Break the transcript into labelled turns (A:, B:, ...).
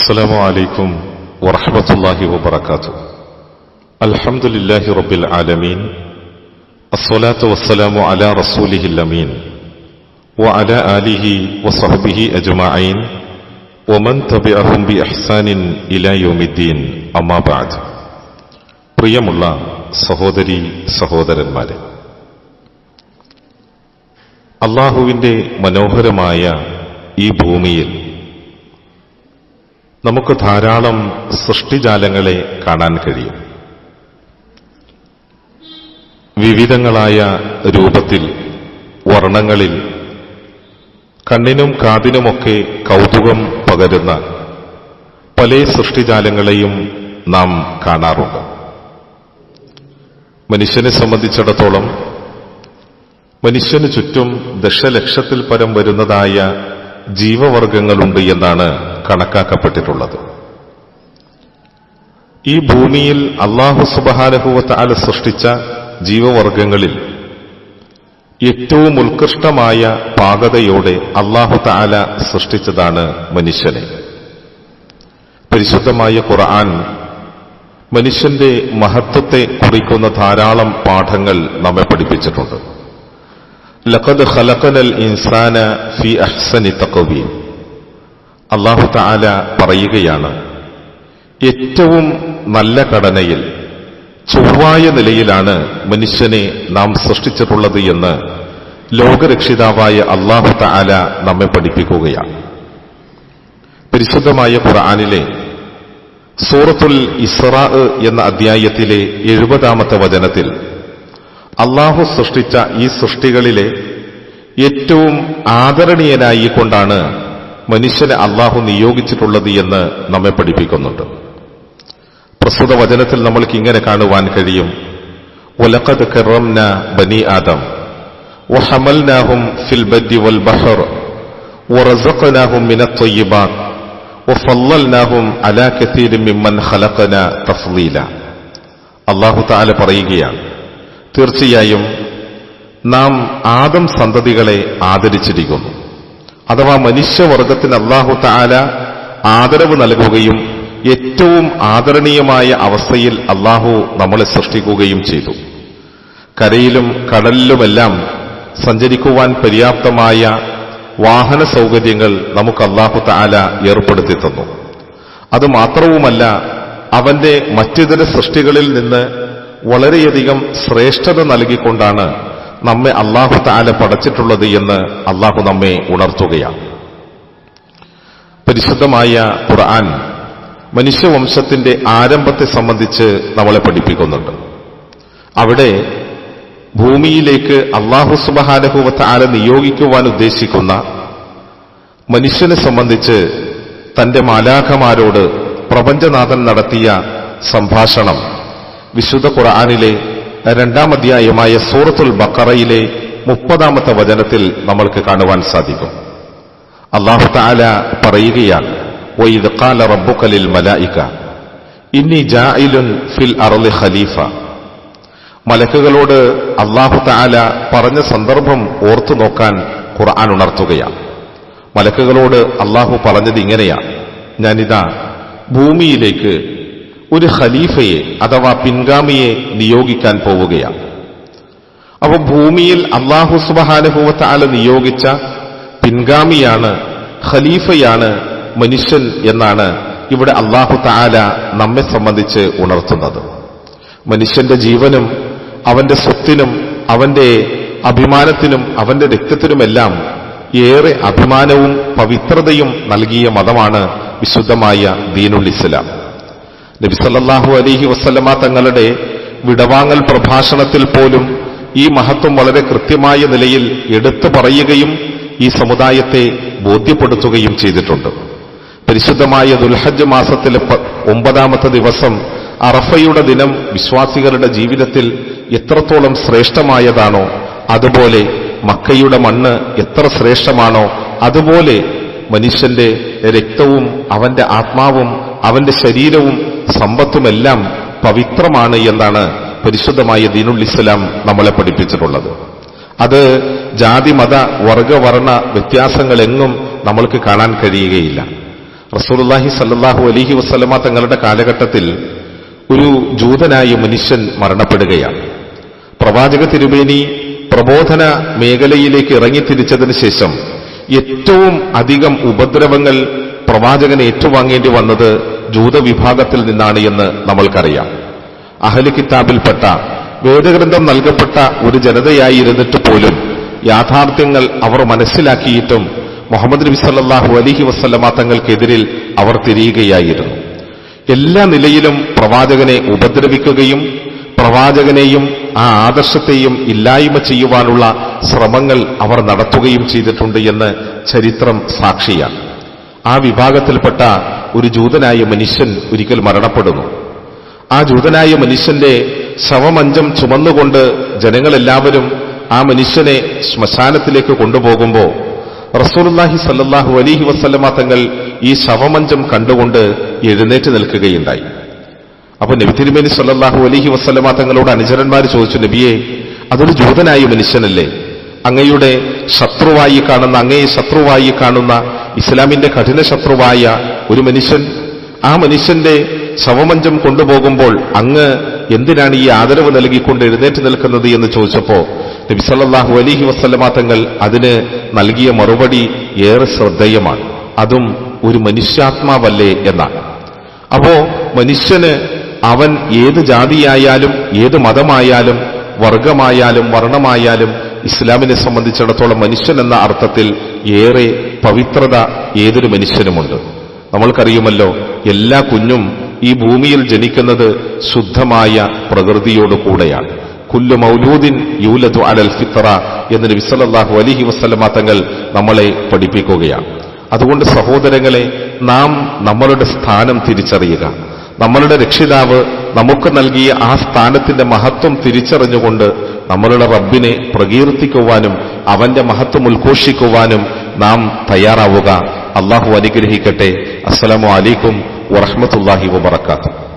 A: السلام عليكم ورحمة الله وبركاته الحمد لله رب العالمين الصلاة والسلام على رسوله الأمين وعلى آله وصحبه أجمعين ومن تبعهم بإحسان إلى يوم الدين أما بعد പ്രിയമുള്ള സഹോദരി സഹോദരന്മാരെ അള്ളാഹുവിന്റെ മനോഹരമായ ഈ ഭൂമിയിൽ നമുക്ക് ധാരാളം സൃഷ്ടിജാലങ്ങളെ കാണാൻ കഴിയും. വിവിധങ്ങളായ രൂപത്തിൽ വർണങ്ങളിൽ കണ്ണിനും കാതിനുമൊക്കെ കൗതുകം പകരുന്ന പല സൃഷ്ടിജാലങ്ങളെയും നാം കാണാറുണ്ട്. മനുഷ്യനെ സംബന്ധിച്ചിടത്തോളം മനുഷ്യന് ചുറ്റും ദശലക്ഷത്തിൽ പരം വരുന്നതായ ജീവവർഗങ്ങളുണ്ട് എന്നാണ് കണക്കാക്കപ്പെട്ടിട്ടുള്ളത്. ഈ ഭൂമിയിൽ അള്ളാഹു സുബഹാനഹുവത്ത് ആല സൃഷ്ടിച്ച ജീവവർഗങ്ങളിൽ ഏറ്റവും ഉത്കൃഷ്ടമായ പാകതയോടെ അള്ളാഹു താല സൃഷ്ടിച്ചതാണ് മനുഷ്യനെ. പരിശുദ്ധമായ ഖുർആൻ മനുഷ്യന്റെ മഹത്വത്തെ കുറിക്കുന്ന ധാരാളം പാഠങ്ങൾ നമ്മെ പഠിപ്പിച്ചിട്ടുണ്ട്. ലഖദ് ഖലഖനൽ ഇൻസാന ഫി അഹ്സനി തഖവീം അള്ളാഹു താല പറയുകയാണ് ഏറ്റവും നല്ല ഘടനയിൽ ചൊവ്വായ നിലയിലാണ് മനുഷ്യനെ നാം സൃഷ്ടിച്ചിട്ടുള്ളത് എന്ന് ലോകരക്ഷിതാവായ അള്ളാഹു താല നമ്മെ പഠിപ്പിക്കുകയാണ്. പരിശുദ്ധമായ ഖുർആാനിലെ സൂറത്തുൽ ഇസ്റ എന്ന അധ്യായത്തിലെ എഴുപതാമത്തെ വചനത്തിൽ അള്ളാഹു സൃഷ്ടിച്ച ഈ സൃഷ്ടികളിലെ ഏറ്റവും ആദരണീയനായി കൊണ്ടാണ് മനുഷ്യനെ അള്ളാഹു നിയോഗിച്ചിട്ടുള്ളത് എന്ന് നമ്മെ പഠിപ്പിക്കുന്നുണ്ട് പ്രസ്തുത വചനത്തിൽ നമ്മൾക്ക് ഇങ്ങനെ കാണുവാൻ കഴിയും ഒലക്കത് കറംന ബനി ആദം وحملناهم في البد والبحر ورزقناهم من الطيبات وفضلناهم على كثير ممن خلقنا تفضيلا അള്ളാഹു താല പറയുകയാണ് തീർച്ചയായും നാം ആദം സന്തതികളെ ആദരിച്ചിരിക്കുന്നു. അഥവാ മനുഷ്യവർഗത്തിന് അള്ളാഹു താല ആദരവ് നൽകുകയും ഏറ്റവും ആദരണീയമായ അവസ്ഥയിൽ അള്ളാഹു നമ്മളെ സൃഷ്ടിക്കുകയും ചെയ്തു. കരയിലും കടലിലുമെല്ലാം സഞ്ചരിക്കുവാൻ പര്യാപ്തമായ വാഹന സൗകര്യങ്ങൾ നമുക്ക് അള്ളാഹു താല ഏർപ്പെടുത്തി തന്നു. അതുമാത്രവുമല്ല അവന്റെ മറ്റിതര സൃഷ്ടികളിൽ നിന്ന് വളരെയധികം ശ്രേഷ്ഠത നൽകിക്കൊണ്ടാണ് നമ്മെ അള്ളാഹു താല പടച്ചിട്ടുള്ളത് എന്ന് അള്ളാഹു നമ്മെ ഉണർത്തുകയാണ്. പരിശുദ്ധമായ ഖുർആൻ മനുഷ്യവംശത്തിന്റെ ആരംഭത്തെ സംബന്ധിച്ച് നമ്മളെ പഠിപ്പിക്കുന്നുണ്ട്. അവിടെ ഭൂമിയിലേക്ക് അള്ളാഹു സുബഹാനഹുവത്ത് ആല നിയോഗിക്കുവാൻ ഉദ്ദേശിക്കുന്ന മനുഷ്യനെ സംബന്ധിച്ച് തന്റെ മാലാഖമാരോട് പ്രപഞ്ചനാഥൻ നടത്തിയ സംഭാഷണം വിശുദ്ധ ഖുർആാനിലെ രണ്ടാം അധ്യായമായ സൂറത്തുൽ ബക്കറയിലെ മുപ്പതാമത്തെ വചനത്തിൽ നമ്മൾക്ക് കാണുവാൻ സാധിക്കും അള്ളാഹു താല പറയുകയാണ് وَإِذْ قَالَ رَبُّكَ لِلْمَلَائِكَةِ إِنِّي جَاعِلٌ فِي الْأَرْضِ ഖലീഫ മലക്കുകളോട് അള്ളാഹു താല പറഞ്ഞ സന്ദർഭം ഓർത്തു നോക്കാൻ ഖുർആൻ ഉണർത്തുകയാണ് മലക്കുകളോട് അള്ളാഹു പറഞ്ഞത് ഇങ്ങനെയാണ് ഞാനിതാ ഭൂമിയിലേക്ക് ഒരു ഖലീഫയെ അഥവാ പിൻഗാമിയെ നിയോഗിക്കാൻ പോവുകയാണ്. അപ്പൊ ഭൂമിയിൽ അള്ളാഹു സുബഹാനുഭവത്തെ ആല നിയോഗിച്ച പിൻഗാമിയാണ് ഖലീഫയാണ് മനുഷ്യൻ എന്നാണ് ഇവിടെ അള്ളാഹു താല നമ്മെ സംബന്ധിച്ച് ഉണർത്തുന്നത്. മനുഷ്യന്റെ ജീവനും അവന്റെ സ്വത്തിനും അവന്റെ അഭിമാനത്തിനും അവന്റെ രക്തത്തിനുമെല്ലാം ഏറെ അഭിമാനവും പവിത്രതയും നൽകിയ മതമാണ് വിശുദ്ധമായ ദീനുൽ ഇസ്ലാം. നബിസല്ലാഹു അലിഹി വസ്ലമ തങ്ങളുടെ വിടവാങ്ങൽ പ്രഭാഷണത്തിൽ പോലും ഈ മഹത്വം വളരെ കൃത്യമായ നിലയിൽ എടുത്തു പറയുകയും ഈ സമുദായത്തെ ബോധ്യപ്പെടുത്തുകയും ചെയ്തിട്ടുണ്ട്. പരിശുദ്ധമായ ദുൽഹജ് മാസത്തിലെ ഒമ്പതാമത്തെ ദിവസം അറഫയുടെ ദിനം വിശ്വാസികളുടെ ജീവിതത്തിൽ എത്രത്തോളം ശ്രേഷ്ഠമായതാണോ അതുപോലെ മക്കയുടെ മണ്ണ് എത്ര ശ്രേഷ്ഠമാണോ അതുപോലെ മനുഷ്യന്റെ രക്തവും അവന്റെ ആത്മാവും അവന്റെ ശരീരവും സമ്പത്തുമെല്ലാം പവിത്രമാണ് എന്നാണ് പരിശുദ്ധമായ ദീനുൽ ഇസ്ലാം നമ്മളെ പഠിപ്പിച്ചിട്ടുള്ളത്. അത് ജാതി മത വർഗവർണ വ്യത്യാസങ്ങളെങ്ങും നമ്മൾക്ക് കാണാൻ കഴിയുകയില്ല. റസൂലുള്ളാഹി സല്ലാഹു അലൈഹി വസ്ലമ തങ്ങളുടെ കാലഘട്ടത്തിൽ ഒരു ജൂതനായ മനുഷ്യൻ മരണപ്പെടുകയാണ്. പ്രവാചക തിരുമേനി പ്രബോധന മേഖലയിലേക്ക് ഇറങ്ങിത്തിരിച്ചതിന് ശേഷം ഏറ്റവും അധികം ഉപദ്രവങ്ങൾ പ്രവാചകൻ ഏറ്റുവാങ്ങേണ്ടി വന്നത് ജൂതവിഭാഗത്തിൽ നിന്നാണ് എന്ന് നമ്മൾക്കറിയാം. അഹലി കിതാബിൽപ്പെട്ട വേദഗ്രന്ഥം നൽകപ്പെട്ട ഒരു ജനതയായിരുന്നിട്ട് പോലും യാഥാർത്ഥ്യങ്ങൾ അവർ മനസ്സിലാക്കിയിട്ടും മുഹമ്മദ് നബി സല്ലാഹു അലൈഹി വസല്ലമ തങ്ങൾക്കെതിരിൽ അവർ തിരിയുകയായിരുന്നു. എല്ലാ നിലയിലും പ്രവാചകനെ ഉപദ്രവിക്കുകയും പ്രവാചകനെയും ആ ആദർശത്തെയും ഇല്ലായ്മ ചെയ്യുവാനുള്ള ശ്രമങ്ങൾ അവർ നടത്തുകയും ചെയ്തിട്ടുണ്ട് എന്ന് ചരിത്രം സാക്ഷിയാണ്. ആ വിഭാഗത്തിൽപ്പെട്ട ഒരു ജൂതനായ മനുഷ്യൻ ഒരിക്കൽ മരണപ്പെടുന്നു. ആ ജൂതനായ മനുഷ്യന്റെ ശവമഞ്ചം ചുമന്നുകൊണ്ട് ജനങ്ങളെല്ലാവരും ആ മനുഷ്യനെ ശ്മശാനത്തിലേക്ക് കൊണ്ടുപോകുമ്പോൾ റസൂലുള്ളാഹി സല്ലാഹു അലിഹി വസല്ലമ തങ്ങൾ ഈ ശവമഞ്ചം കണ്ടുകൊണ്ട് എഴുന്നേറ്റ് നിൽക്കുകയുണ്ടായി. അപ്പൊ നബി തിരുമേനി സല്ലാഹു അലൈഹി വസല്ലമ തങ്ങളോട് അനുചരന്മാർ ചോദിച്ചു നബിയെ അതൊരു ജൂതനായ മനുഷ്യനല്ലേ? അങ്ങയുടെ ശത്രുവായി കാണുന്ന അങ്ങയെ ശത്രുവായി കാണുന്ന ഇസ്ലാമിന്റെ കഠിന ശത്രുവായ ഒരു മനുഷ്യൻ ആ മനുഷ്യന്റെ ശവമഞ്ചം കൊണ്ടുപോകുമ്പോൾ അങ്ങ് എന്തിനാണ് ഈ ആദരവ് നൽകിക്കൊണ്ട് എഴുന്നേറ്റ് നിൽക്കുന്നത് എന്ന് ചോദിച്ചപ്പോ നബിസല്ലാഹു സല്ലല്ലാഹു വസ്ലമാ തങ്ങൾ അതിന് നൽകിയ മറുപടി ഏറെ ശ്രദ്ധേയമാണ്. അതും ഒരു മനുഷ്യാത്മാവല്ലേ എന്നാണ്. അപ്പോ മനുഷ്യന് അവൻ ഏത് ജാതിയായാലും ഏത് മതമായാലും വർഗമായാലും വർണമായാലും ഇസ്ലാമിനെ സംബന്ധിച്ചിടത്തോളം മനുഷ്യൻ എന്ന അർത്ഥത്തിൽ ഏറെ പവിത്രത ഏതൊരു മനുഷ്യനുമുണ്ട്. നമ്മൾക്കറിയുമല്ലോ എല്ലാ കുഞ്ഞും ഈ ഭൂമിയിൽ ജനിക്കുന്നത് ശുദ്ധമായ പ്രകൃതിയോട് കൂടെയാണ്. കുല്ലു മൗലൂദിൻ യൂലതു അലൽ ഫിത്ര എന്ന് നബി അലിഹി വസല്ലമ തങ്ങൾ നമ്മളെ പഠിപ്പിക്കുകയാണ്. അതുകൊണ്ട് സഹോദരങ്ങളെ നാം നമ്മളുടെ സ്ഥാനം തിരിച്ചറിയുക. നമ്മളുടെ രക്ഷിതാവ് നമുക്ക് നൽകിയ ആ സ്ഥാനത്തിന്റെ മഹത്വം തിരിച്ചറിഞ്ഞുകൊണ്ട് നമ്മളുടെ റബ്ബിനെ പ്രകീർത്തിക്കുവാനും അവന്റെ മഹത്വം ഉദ്ഘോഷിക്കുവാനും നാം തയ്യാറാവുക. അള്ളാഹു അനുഗ്രഹിക്കട്ടെ. അസ്സലാമു അലൈക്കും വറഹമത്തല്ലാഹി വബറകാതുഹു.